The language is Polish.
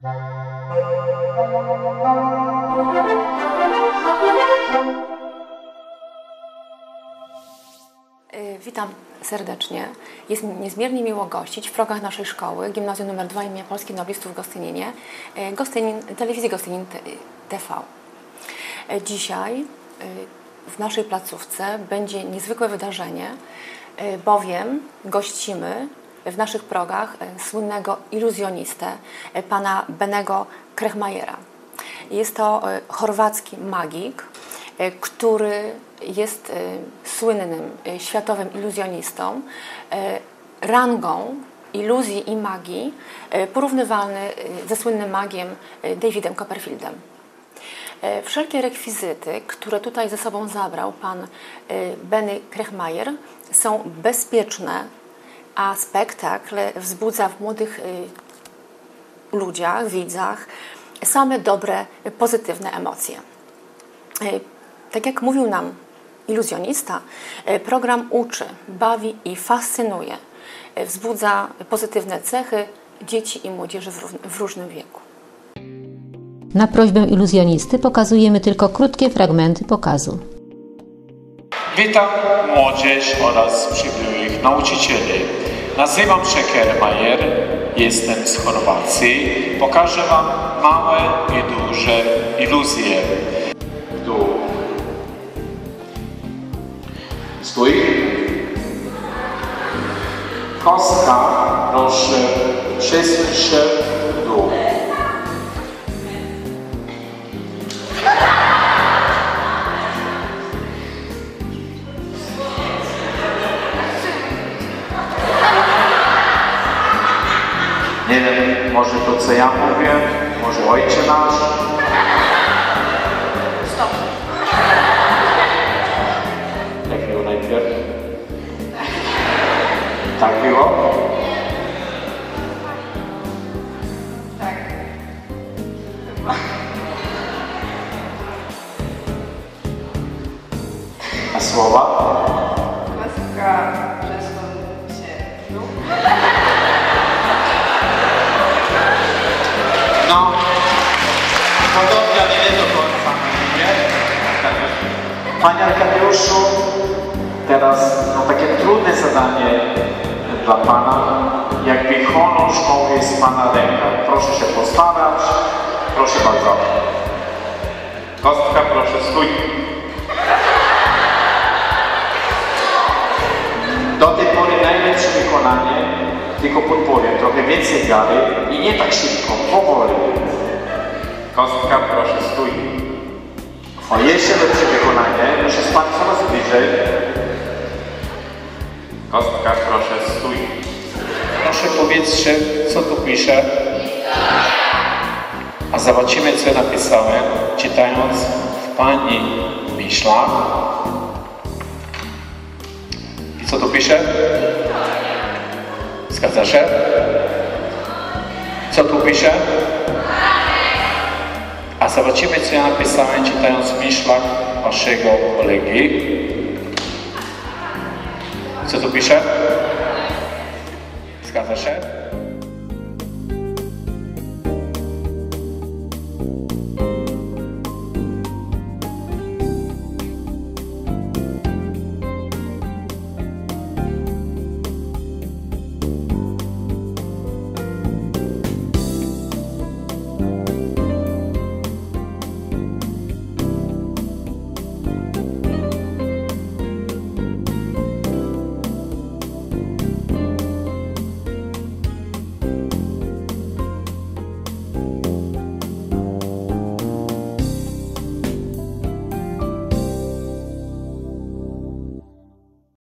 Y, Witam serdecznie. Jest mi niezmiernie miło gościć w progach naszej szkoły, Gimnazjum nr 2 im. Polskich Noblistów w Gostyninie, y, Gostynin, telewizji Gostynin TV. Y, Dzisiaj w naszej placówce będzie niezwykłe wydarzenie, bowiem gościmy w naszych progach y, słynnego iluzjonistę, y, pana Benego Krechmajera. Jest to y, chorwacki magik, który jest słynnym światowym iluzjonistą, rangą iluzji i magii porównywalny ze słynnym magiem Davidem Copperfieldem. E, Wszelkie rekwizyty, które tutaj ze sobą zabrał pan e, Benny Krechmajer, są bezpieczne, a spektakl wzbudza w młodych e, ludziach, widzach same dobre, pozytywne emocje. E, Tak jak mówił nam iluzjonista, e, program uczy, bawi i fascynuje. Wzbudza pozytywne cechy dzieci i młodzieży w różnym wieku. Na prośbę iluzjonisty pokazujemy tylko krótkie fragmenty pokazu. Witam młodzież oraz przybyłych nauczycieli. Nazywam się Kermajer, jestem z Chorwacji. Pokażę Wam małe i duże iluzje. Dół. Stój. Kostka, proszę, przesuń się Nie wiem, może to co ja mówię, może ojcze nasz. Stop. Jak było najpierw? Tak było? A słowa? No, podobnie, ale nie do końca. Nie? Panie Arkadiuszu, teraz no, takie trudne zadanie dla Pana. Jakby honor szkoły jest Pana rękach. Proszę się postarać. Proszę bardzo. Kostka, proszę, stój. Do tej pory najlepsze wykonanie, tylko podpowiem, trochę więcej wiary i nie tak szybko, powoli. Kostka, proszę, stój. O, jeszcze lepsze wykonanie, muszę spać coraz bliżej. Kostka, proszę, stój. Proszę powiedzcie, co tu pisze. A zobaczymy, co napisałem, czytając w Pani myślach. I co tu pisze? Zgadza się? Co tu pisze? A zobaczymy, co ja napisałem, czytając myślach waszego kolegi. Co tu pisze? Zgadza się?